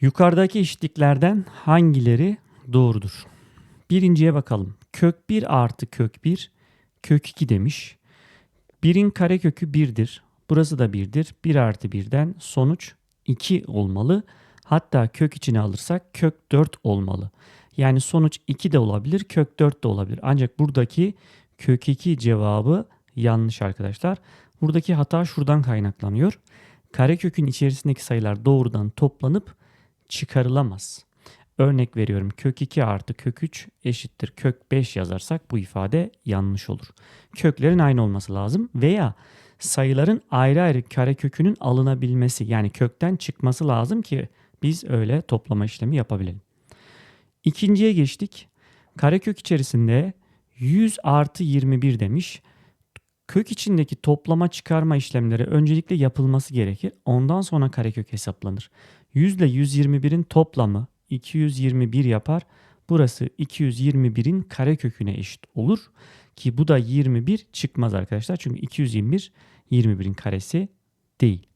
Yukarıdaki eşitliklerden hangileri doğrudur? Birinciye bakalım. Kök 1 artı kök 1 kök 2 demiş. 1'in karekökü 1'dir. Burası da 1'dir. 1 artı 1'den sonuç 2 olmalı. Hatta kök içine alırsak kök 4 olmalı. Yani sonuç 2 de olabilir, kök 4 de olabilir. Ancak buradaki kök 2 cevabı yanlış arkadaşlar. Buradaki hata şuradan kaynaklanıyor. Karekökün içerisindeki sayılar doğrudan toplanıp çıkarılamaz. Örnek veriyorum kök 2 artı kök 3 eşittir kök 5 yazarsak bu ifade yanlış olur. Köklerin aynı olması lazım veya sayıların ayrı ayrı karekökünün alınabilmesi yani kökten çıkması lazım ki biz öyle toplama işlemi yapabilelim. İkinciye geçtik. Karekök içerisinde 100 artı 21 demiş. Kök içindeki toplama çıkarma işlemleri öncelikle yapılması gerekir. Ondan sonra karekök hesaplanır. 100 ile 121'in toplamı 221 yapar. Burası 221'in kareköküne eşit olur. Ki bu da 21 çıkmaz arkadaşlar. Çünkü 221 21'in karesi değil.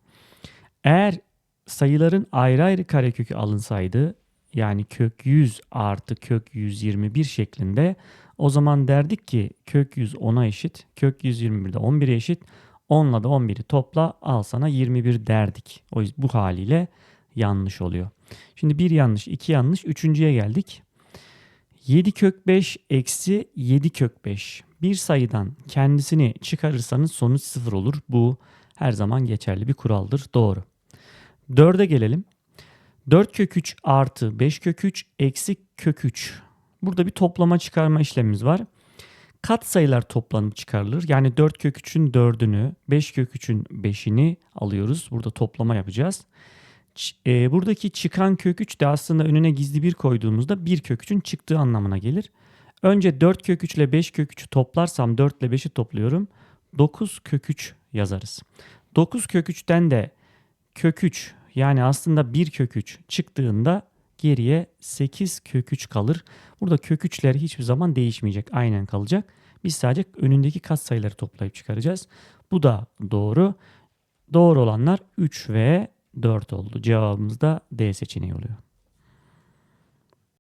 Eğer sayıların ayrı ayrı karekökü alınsaydı yani kök 100 artı kök 121 şeklinde o zaman derdik ki kök 100 10'a eşit, kök 121 de 11'e eşit. 10'la da 11'i topla al sana 21 derdik. O yüzden bu haliyle yanlış oluyor. Şimdi bir yanlış, iki yanlış, üçüncüye geldik. 7 kök 5 eksi 7 kök 5. Bir sayıdan kendisini çıkarırsanız sonuç 0 olur. Bu her zaman geçerli bir kuraldır. Doğru. 4'e gelelim. 4 kök 3 artı 5 kök 3 eksi kök 3. Burada bir toplama çıkarma işlemimiz var. Kat sayılar toplanıp çıkarılır. Yani 4 kök 3'ün 4'ünü, 5 kök 3'ün 5'ini alıyoruz. Burada toplama yapacağız. E, buradaki çıkan kök 3 de aslında önüne gizli bir koyduğumuzda 1 kök 3'ün çıktığı anlamına gelir. Önce 4 kök 3 ile 5 kök 3'ü toplarsam 4 ile 5'i topluyorum. 9 kök 3 yazarız. 9 kök 3'ten de kök 3 yani aslında 1 kök 3 çıktığında geriye 8 kök 3 kalır. Burada kök 3'ler hiçbir zaman değişmeyecek. Aynen kalacak. Biz sadece önündeki katsayıları toplayıp çıkaracağız. Bu da doğru. Doğru olanlar 3 ve 4 oldu. Cevabımız da D seçeneği oluyor.